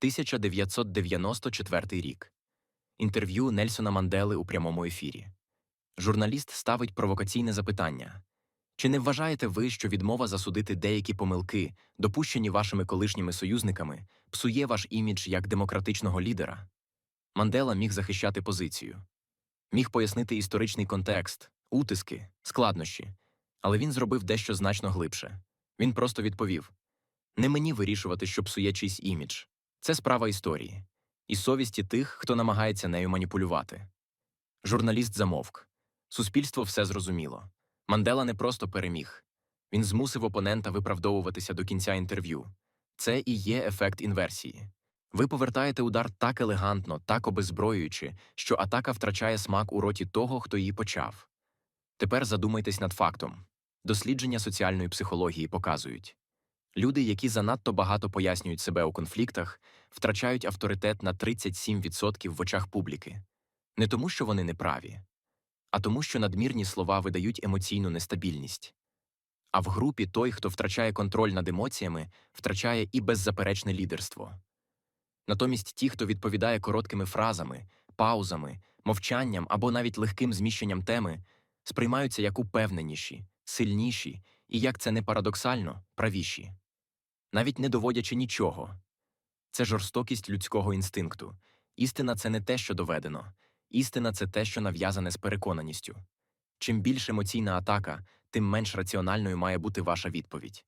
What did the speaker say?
1994 рік. Інтерв'ю Нельсона Мандели у прямому ефірі. Журналіст ставить провокаційне запитання. Чи не вважаєте ви, що відмова засудити деякі помилки, допущені вашими колишніми союзниками, псує ваш імідж як демократичного лідера? Мандела міг захищати позицію, міг пояснити історичний контекст, утиски, складнощі, але він зробив дещо значно глибше. Він просто відповів: не мені вирішувати, що псує чийсь імідж. Це справа історії і совісті тих, хто намагається нею маніпулювати. Журналіст замовк. Суспільство все зрозуміло. Мандела не просто переміг. Він змусив опонента виправдовуватися до кінця інтерв'ю. Це і є ефект інверсії. Ви повертаєте удар так елегантно, так обезброюючи, що атака втрачає смак у роті того, хто її почав. Тепер задумайтесь над фактом. Дослідження соціальної психології показують люди, які занадто багато пояснюють себе у конфліктах, втрачають авторитет на 37% в очах публіки. Не тому, що вони неправі, а тому, що надмірні слова видають емоційну нестабільність. А в групі той, хто втрачає контроль над емоціями, втрачає і беззаперечне лідерство. Натомість ті, хто відповідає короткими фразами, паузами, мовчанням або навіть легким зміщенням теми, сприймаються як упевненіші, сильніші і, як це не парадоксально, правіші. Навіть не доводячи нічого. Це жорстокість людського інстинкту. Істина це не те, що доведено. Істина це те, що нав'язане з переконаністю. Чим більш емоційна атака, тим менш раціональною має бути ваша відповідь.